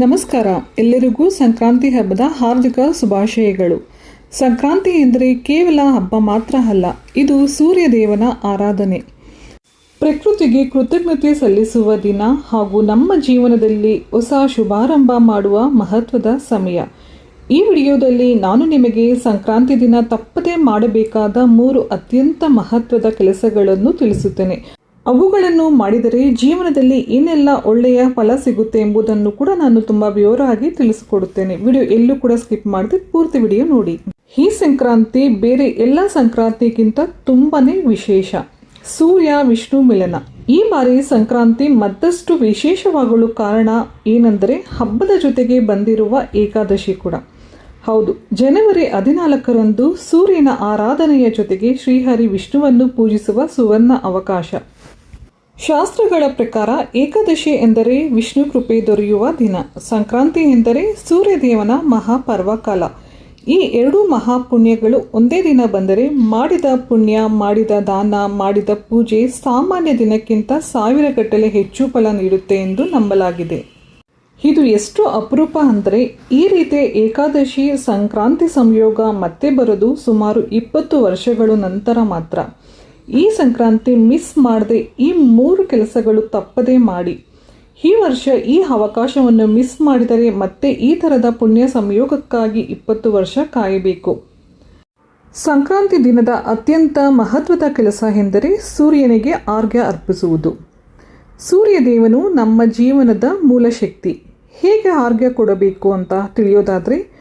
ನಮಸ್ಕಾರ. ಎಲ್ಲರಿಗೂ ಸಂಕ್ರಾಂತಿ ಹಬ್ಬದ ಹಾರ್ದಿಕ ಶುಭಾಶಯಗಳು. ಸಂಕ್ರಾಂತಿ ಎಂದರೆ ಕೇವಲ ಹಬ್ಬ ಮಾತ್ರ ಅಲ್ಲ, ಇದು ಸೂರ್ಯ ದೇವನ ಆರಾಧನೆ. ಪ್ರಕೃತಿಗೆ ಕೃತಜ್ಞತೆ ಸಲ್ಲಿಸುವ ದಿನ ಹಾಗೂ ನಮ್ಮ ಜೀವನದಲ್ಲಿ ಹೊಸ ಶುಭಾರಂಭ ಮಾಡುವ ಮಹತ್ವದ ಸಮಯ. ಈ ವಿಡಿಯೋದಲ್ಲಿ ನಾನು ನಿಮಗೆ ಸಂಕ್ರಾಂತಿ ದಿನ ತಪ್ಪದೇ ಮಾಡಬೇಕಾದ ಮೂರು ಅತ್ಯಂತ ಮಹತ್ವದ ಕೆಲಸಗಳನ್ನು ತಿಳಿಸುತ್ತೇನೆ. ಅವುಗಳನ್ನು ಮಾಡಿದರೆ ಜೀವನದಲ್ಲಿ ಏನೆಲ್ಲ ಒಳ್ಳೆಯ ಫಲ ಸಿಗುತ್ತೆ ಎಂಬುದನ್ನು ಕೂಡ ನಾನು ತುಂಬ ವಿವರವಾಗಿ ತಿಳಿಸಿಕೊಡುತ್ತೇನೆ. ವಿಡಿಯೋ ಎಲ್ಲೂ ಕೂಡ ಸ್ಕಿಪ್ ಮಾಡದೆ ಪೂರ್ತಿ ವಿಡಿಯೋ ನೋಡಿ. ಈ ಸಂಕ್ರಾಂತಿ ಬೇರೆ ಎಲ್ಲ ಸಂಕ್ರಾಂತಿಗಿಂತ ತುಂಬಾನೇ ವಿಶೇಷ. ಸೂರ್ಯ, ವಿಷ್ಣು, ಮಿಲನ. ಈ ಬಾರಿ ಸಂಕ್ರಾಂತಿ ಮತ್ತಷ್ಟು ವಿಶೇಷವಾಗಲು ಕಾರಣ ಏನೆಂದರೆ ಹಬ್ಬದ ಜೊತೆಗೆ ಬಂದಿರುವ ಏಕಾದಶಿ ಕೂಡ. ಹೌದು, ಜನವರಿ ಹದಿನಾಲ್ಕರಂದು ಸೂರ್ಯನ ಆರಾಧನೆಯ ಜೊತೆಗೆ ಶ್ರೀಹರಿ ವಿಷ್ಣುವನ್ನು ಪೂಜಿಸುವ ಸುವರ್ಣ ಅವಕಾಶ. ಶಾಸ್ತ್ರಗಳ ಪ್ರಕಾರ ಏಕಾದಶಿ ಎಂದರೆ ವಿಷ್ಣು ಕೃಪೆ ದೊರೆಯುವ ದಿನ. ಸಂಕ್ರಾಂತಿ ಎಂದರೆ ಸೂರ್ಯದೇವನ ಮಹಾಪರ್ವಕಾಲ. ಈ ಎರಡೂ ಮಹಾಪುಣ್ಯಗಳು ಒಂದೇ ದಿನ ಬಂದರೆ ಮಾಡಿದ ಪುಣ್ಯ, ಮಾಡಿದ ದಾನ, ಮಾಡಿದ ಪೂಜೆ ಸಾಮಾನ್ಯ ದಿನಕ್ಕಿಂತ ಸಾವಿರ ಗಟ್ಟಲೆ ಹೆಚ್ಚು ಫಲ ನೀಡುತ್ತೆ ಎಂದು ನಂಬಲಾಗಿದೆ. ಇದು ಎಷ್ಟು ಅಪರೂಪ ಅಂದರೆ ಈ ರೀತಿಯ ಏಕಾದಶಿ, ಸಂಕ್ರಾಂತಿ ಸಂಯೋಗ ಮತ್ತೆ ಬರೋದು ಸುಮಾರು ಇಪ್ಪತ್ತು ವರ್ಷಗಳು ನಂತರ ಮಾತ್ರ. ಈ ಸಂಕ್ರಾಂತಿ ಮಿಸ್ ಮಾಡದೆ ಈ ಮೂರು ಕೆಲಸಗಳು ತಪ್ಪದೇ ಮಾಡಿ. ಈ ವರ್ಷ ಈ ಅವಕಾಶವನ್ನು ಮಿಸ್ ಮಾಡಿದರೆ ಮತ್ತೆ ಈ ಥರದ ಪುಣ್ಯ ಸಂಯೋಗಕ್ಕಾಗಿ ಇಪ್ಪತ್ತು ವರ್ಷ ಕಾಯಬೇಕು. ಸಂಕ್ರಾಂತಿ ದಿನದ ಅತ್ಯಂತ ಮಹತ್ವದ ಕೆಲಸ ಎಂದರೆ ಸೂರ್ಯನಿಗೆ ಆರ್ಘ್ಯ ಅರ್ಪಿಸುವುದು. ಸೂರ್ಯದೇವನು ನಮ್ಮ ಜೀವನದ ಮೂಲ ಶಕ್ತಿ. ಹೇಗೆ ಆರ್ಘ್ಯ ಕೊಡಬೇಕು ಅಂತ ತಿಳಿಯೋದಾದರೆ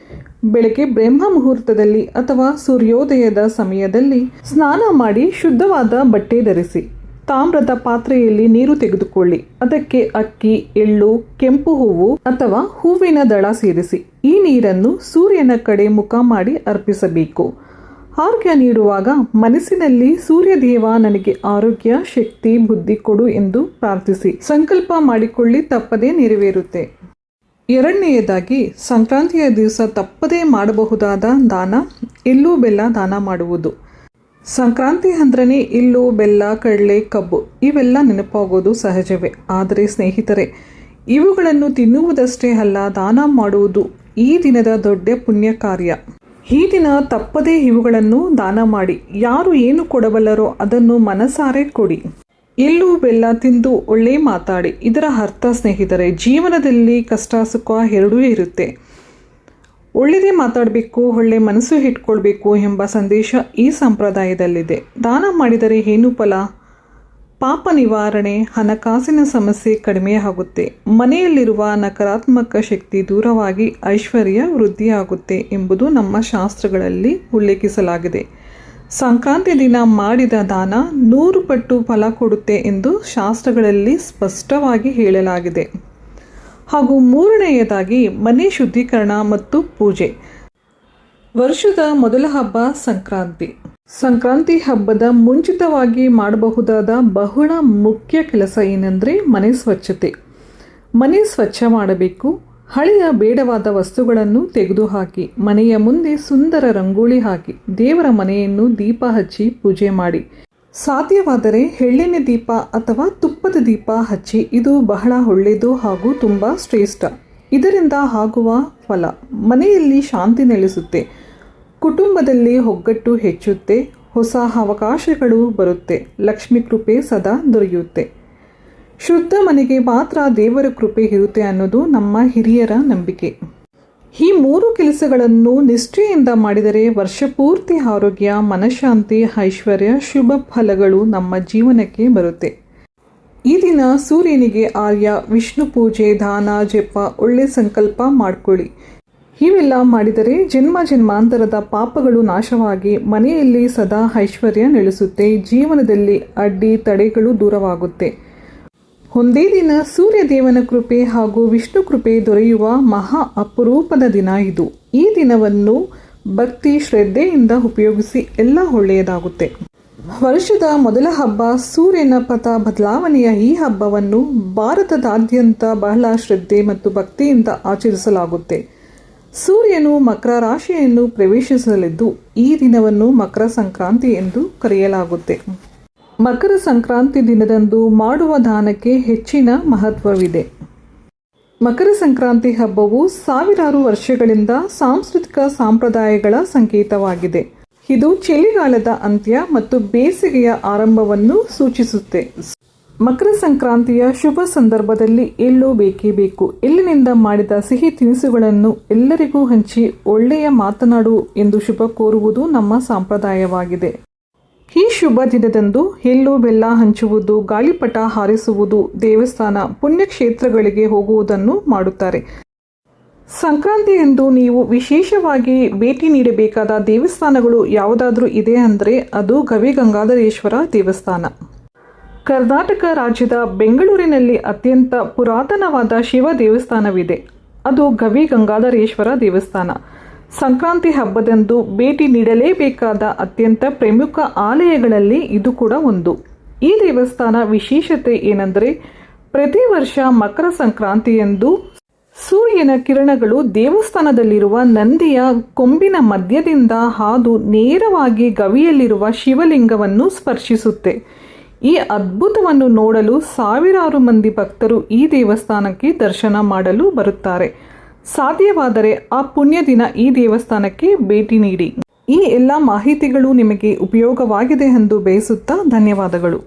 ಬೆಳಗ್ಗೆ ಬ್ರಹ್ಮ ಮುಹೂರ್ತದಲ್ಲಿ ಅಥವಾ ಸೂರ್ಯೋದಯದ ಸಮಯದಲ್ಲಿ ಸ್ನಾನ ಮಾಡಿ ಶುದ್ಧವಾದ ಬಟ್ಟೆ ಧರಿಸಿ. ತಾಮ್ರದ ಪಾತ್ರೆಯಲ್ಲಿ ನೀರು ತೆಗೆದುಕೊಳ್ಳಿ. ಅದಕ್ಕೆ ಅಕ್ಕಿ, ಎಳ್ಳು, ಕೆಂಪು ಹೂವು ಅಥವಾ ಹೂವಿನ ದಳ ಸೇರಿಸಿ. ಈ ನೀರನ್ನು ಸೂರ್ಯನ ಕಡೆ ಮುಖ ಮಾಡಿ ಅರ್ಪಿಸಬೇಕು. ಆರೋಗ್ಯ ನೀಡುವಾಗ ಮನಸ್ಸಿನಲ್ಲಿ ಸೂರ್ಯದೇವ ನನಗೆ ಆರೋಗ್ಯ, ಶಕ್ತಿ, ಬುದ್ಧಿ ಕೊಡು ಎಂದು ಪ್ರಾರ್ಥಿಸಿ. ಸಂಕಲ್ಪ ಮಾಡಿಕೊಳ್ಳಿ, ತಪ್ಪದೇ ನೆರವೇರುತ್ತೆ. ಎರಡನೆಯದಾಗಿ, ಸಂಕ್ರಾಂತಿಯ ದಿವಸ ತಪ್ಪದೇ ಮಾಡಬಹುದಾದ ದಾನ, ಇಲ್ಲೂ ಬೆಲ್ಲ ದಾನ ಮಾಡುವುದು. ಸಂಕ್ರಾಂತಿ ಅಂದ್ರೇ ಇಲ್ಲು, ಬೆಲ್ಲ, ಕಡಲೆ, ಕಬ್ಬು, ಇವೆಲ್ಲ ನೆನಪಾಗೋದು ಸಹಜವೇ. ಆದರೆ ಸ್ನೇಹಿತರೆ, ಇವುಗಳನ್ನು ತಿನ್ನುವುದಷ್ಟೇ ಅಲ್ಲ, ದಾನ ಮಾಡುವುದು ಈ ದಿನದ ದೊಡ್ಡ ಪುಣ್ಯ ಕಾರ್ಯ. ಈ ದಿನ ತಪ್ಪದೇ ಇವುಗಳನ್ನು ದಾನ ಮಾಡಿ, ಯಾರು ಏನು ಕೊಡಬಲ್ಲರೋ ಅದನ್ನು ಮನಸಾರೆ ಕೊಡಿ. ಎಳ್ಳು ಬೆಲ್ಲ ತಿಂದು ಒಳ್ಳೆ ಮಾತಾಡಿ. ಇದರ ಅರ್ಥ ಸ್ನೇಹಿತರೆ, ಜೀವನದಲ್ಲಿ ಕಷ್ಟ ಸುಖ ಎರಡೂ ಇರುತ್ತೆ. ಒಳ್ಳೆಯದೇ ಮಾತಾಡಬೇಕು, ಒಳ್ಳೆ ಮನಸ್ಸು ಇಟ್ಕೊಳ್ಬೇಕು ಎಂಬ ಸಂದೇಶ ಈ ಸಂಪ್ರದಾಯದಲ್ಲಿದೆ. ದಾನ ಮಾಡಿದರೆ ಏನು ಫಲ? ಪಾಪ ನಿವಾರಣೆ, ಹಣಕಾಸಿನ ಸಮಸ್ಯೆ ಕಡಿಮೆಯಾಗುತ್ತೆ ಮನೆಯಲ್ಲಿರುವ ನಕಾರಾತ್ಮಕ ಶಕ್ತಿ ದೂರವಾಗಿ ಐಶ್ವರ್ಯ ವೃದ್ಧಿಯಾಗುತ್ತೆ ಎಂಬುದು ನಮ್ಮ ಶಾಸ್ತ್ರಗಳಲ್ಲಿ ಉಲ್ಲೇಖಿಸಲಾಗಿದೆ. ಸಂಕ್ರಾಂತಿ ದಿನ ಮಾಡಿದ ದಾನ ನೂರು ಪಟ್ಟು ಫಲ ಕೊಡುತ್ತೆ ಎಂದು ಶಾಸ್ತ್ರಗಳಲ್ಲಿ ಸ್ಪಷ್ಟವಾಗಿ ಹೇಳಲಾಗಿದೆ. ಹಾಗೂ ಮೂರನೆಯದಾಗಿ ಮನೆ ಶುದ್ಧೀಕರಣ ಮತ್ತು ಪೂಜೆ. ವರ್ಷದ ಮೊದಲ ಹಬ್ಬ ಸಂಕ್ರಾಂತಿ. ಸಂಕ್ರಾಂತಿ ಹಬ್ಬದ ಮುಂಚಿತವಾಗಿ ಮಾಡಬಹುದಾದ ಬಹಳ ಮುಖ್ಯ ಕೆಲಸ ಏನೆಂದರೆ ಮನೆ ಸ್ವಚ್ಛತೆ. ಮನೆ ಸ್ವಚ್ಛ ಮಾಡಬೇಕು ಹಳೆಯ ಬೇಡವಾದ ವಸ್ತುಗಳನ್ನು ತೆಗೆದುಹಾಕಿ, ಮನೆಯ ಮುಂದೆ ಸುಂದರ ರಂಗೋಳಿ ಹಾಕಿ, ದೇವರ ಮನೆಯನ್ನು ದೀಪ ಹಚ್ಚಿ ಪೂಜೆ ಮಾಡಿ. ಸಾಧ್ಯವಾದರೆ ಎಳ್ಳೆಣ್ಣೆ ದೀಪ ಅಥವಾ ತುಪ್ಪದ ದೀಪ ಹಚ್ಚಿ, ಇದು ಬಹಳ ಒಳ್ಳೆಯದು ಹಾಗೂ ತುಂಬ ಶ್ರೇಷ್ಠ. ಇದರಿಂದ ಆಗುವ ಫಲ, ಮನೆಯಲ್ಲಿ ಶಾಂತಿ ನೆಲೆಸುತ್ತೆ, ಕುಟುಂಬದಲ್ಲಿ ಒಗ್ಗಟ್ಟು ಹೆಚ್ಚುತ್ತೆ, ಹೊಸ ಅವಕಾಶಗಳು ಬರುತ್ತೆ, ಲಕ್ಷ್ಮಿ ಕೃಪೆ ಸದಾ ದೊರೆಯುತ್ತೆ. ಶುದ್ಧ ಮನೆಗೆ ಮಾತ್ರ ದೇವರ ಕೃಪೆ ಇರುತ್ತೆ ಅನ್ನೋದು ನಮ್ಮ ಹಿರಿಯರ ನಂಬಿಕೆ. ಈ ಮೂರು ಕೆಲಸಗಳನ್ನು ನಿಷ್ಠೆಯಿಂದ ಮಾಡಿದರೆ ವರ್ಷಪೂರ್ತಿ ಆರೋಗ್ಯ, ಮನಃಶಾಂತಿ, ಐಶ್ವರ್ಯ, ಶುಭ ಫಲಗಳು ನಮ್ಮ ಜೀವನಕ್ಕೆ ಬರುತ್ತೆ. ಈ ದಿನ ಸೂರ್ಯನಿಗೆ ಆರ್ಯ, ವಿಷ್ಣು ಪೂಜೆ, ದಾನ, ಜಪ, ಒಳ್ಳೆ ಸಂಕಲ್ಪ ಮಾಡಿಕೊಳ್ಳಿ. ಇವೆಲ್ಲ ಮಾಡಿದರೆ ಜನ್ಮ ಜನ್ಮಾಂತರದ ಪಾಪಗಳು ನಾಶವಾಗಿ ಮನೆಯಲ್ಲಿ ಸದಾ ಐಶ್ವರ್ಯ ನೆಲೆಸುತ್ತೆ, ಜೀವನದಲ್ಲಿ ಅಡ್ಡಿ ತಡೆಗಳು ದೂರವಾಗುತ್ತೆ. ಒಂದೇ ದಿನ ಸೂರ್ಯದೇವನ ಕೃಪೆ ಹಾಗೂ ವಿಷ್ಣು ಕೃಪೆ ದೊರೆಯುವ ಮಹಾ ಅಪರೂಪದ ದಿನ ಇದು. ಈ ದಿನವನ್ನು ಭಕ್ತಿ ಶ್ರದ್ಧೆಯಿಂದ ಉಪಯೋಗಿಸಿ ಎಲ್ಲ ಒಳ್ಳೆಯದಾಗುತ್ತೆ. ವರ್ಷದ ಮೊದಲ ಹಬ್ಬ ಸೂರ್ಯನ ಪಥ ಬದಲಾವಣೆಯ ಈ ಹಬ್ಬವನ್ನು ಭಾರತದಾದ್ಯಂತ ಬಹಳ ಶ್ರದ್ಧೆ ಮತ್ತು ಭಕ್ತಿಯಿಂದ ಆಚರಿಸಲಾಗುತ್ತೆ. ಸೂರ್ಯನು ಮಕರ ರಾಶಿಯನ್ನು ಪ್ರವೇಶಿಸಲಿದ್ದು ಈ ದಿನವನ್ನು ಮಕರ ಸಂಕ್ರಾಂತಿ ಎಂದು ಕರೆಯಲಾಗುತ್ತೆ. ಮಕರ ಸಂಕ್ರಾಂತಿ ದಿನದಂದು ಮಾಡುವ ದಾನಕ್ಕೆ ಹೆಚ್ಚಿನ ಮಹತ್ವವಿದೆ. ಮಕರ ಸಂಕ್ರಾಂತಿ ಹಬ್ಬವು ಸಾವಿರಾರು ವರ್ಷಗಳಿಂದ ಸಾಂಸ್ಕೃತಿಕ ಸಂಪ್ರದಾಯಗಳ ಸಂಕೇತವಾಗಿದೆ. ಇದು ಚಳಿಗಾಲದ ಅಂತ್ಯ ಮತ್ತು ಬೇಸಿಗೆಯ ಆರಂಭವನ್ನು ಸೂಚಿಸುತ್ತೆ. ಮಕರ ಸಂಕ್ರಾಂತಿಯ ಶುಭ ಸಂದರ್ಭದಲ್ಲಿ ಎಲ್ಲೋ ಬೇಕೇ ಬೇಕು. ಎಲ್ಲಿನಿಂದ ಮಾಡಿದ ಸಿಹಿ ತಿನಿಸುಗಳನ್ನು ಎಲ್ಲರಿಗೂ ಹಂಚಿ ಒಳ್ಳೆಯ ಮಾತನಾಡು ಎಂದು ಶುಭ ಕೋರುವುದು ನಮ್ಮ ಸಂಪ್ರದಾಯವಾಗಿದೆ. ಈ ಶುಭ ದಿನದಂದು ಎಳ್ಳು ಬೆಲ್ಲ ಹಂಚುವುದು, ಗಾಳಿಪಟ ಹಾರಿಸುವುದು, ದೇವಸ್ಥಾನ ಪುಣ್ಯಕ್ಷೇತ್ರಗಳಿಗೆ ಹೋಗುವುದನ್ನು ಮಾಡುತ್ತಾರೆ. ಸಂಕ್ರಾಂತಿಯಂದು ನೀವು ವಿಶೇಷವಾಗಿ ಭೇಟಿ ನೀಡಬೇಕಾದ ದೇವಸ್ಥಾನಗಳು ಯಾವುದಾದ್ರೂ ಇದೆ ಅಂದರೆ ಅದು ಗವಿ ಗಂಗಾಧರೇಶ್ವರ ದೇವಸ್ಥಾನ. ಕರ್ನಾಟಕ ರಾಜ್ಯದ ಬೆಂಗಳೂರಿನಲ್ಲಿ ಅತ್ಯಂತ ಪುರಾತನವಾದ ಶಿವ ದೇವಸ್ಥಾನವಿದೆ. ಅದು ಗವಿ ಗಂಗಾಧರೇಶ್ವರ ದೇವಸ್ಥಾನ. ಸಂಕ್ರಾಂತಿ ಹಬ್ಬದಂದು ಭೇಟಿ ನೀಡಲೇಬೇಕಾದ ಅತ್ಯಂತ ಪ್ರಮುಖ ಆಲಯಗಳಲ್ಲಿ ಇದು ಕೂಡ ಒಂದು. ಈ ದೇವಸ್ಥಾನ ವಿಶೇಷತೆ ಏನೆಂದರೆ, ಪ್ರತಿ ವರ್ಷ ಮಕರ ಸಂಕ್ರಾಂತಿಯಂದು ಸೂರ್ಯನ ಕಿರಣಗಳು ದೇವಸ್ಥಾನದಲ್ಲಿರುವ ನಂದಿಯ ಕೊಂಬಿನ ಮಧ್ಯದಿಂದ ಹಾದು ನೇರವಾಗಿ ಗವಿಯಲ್ಲಿರುವ ಶಿವಲಿಂಗವನ್ನು ಸ್ಪರ್ಶಿಸುತ್ತೆ. ಈ ಅದ್ಭುತವನ್ನು ನೋಡಲು ಸಾವಿರಾರು ಮಂದಿ ಭಕ್ತರು ಈ ದೇವಸ್ಥಾನಕ್ಕೆ ದರ್ಶನ ಮಾಡಲು ಬರುತ್ತಾರೆ. ಸಾಧ್ಯವಾದರೆ ಆ ಪುಣ್ಯ ದಿನ ಈ ದೇವಸ್ಥಾನಕ್ಕೆ ಭೇಟಿ ನೀಡಿ. ಈ ಎಲ್ಲ ಮಾಹಿತಿಗಳು ನಿಮಗೆ ಉಪಯೋಗವಾಗಿದೆ ಎಂದು ಬಯಸುತ್ತಾ ಧನ್ಯವಾದಗಳು.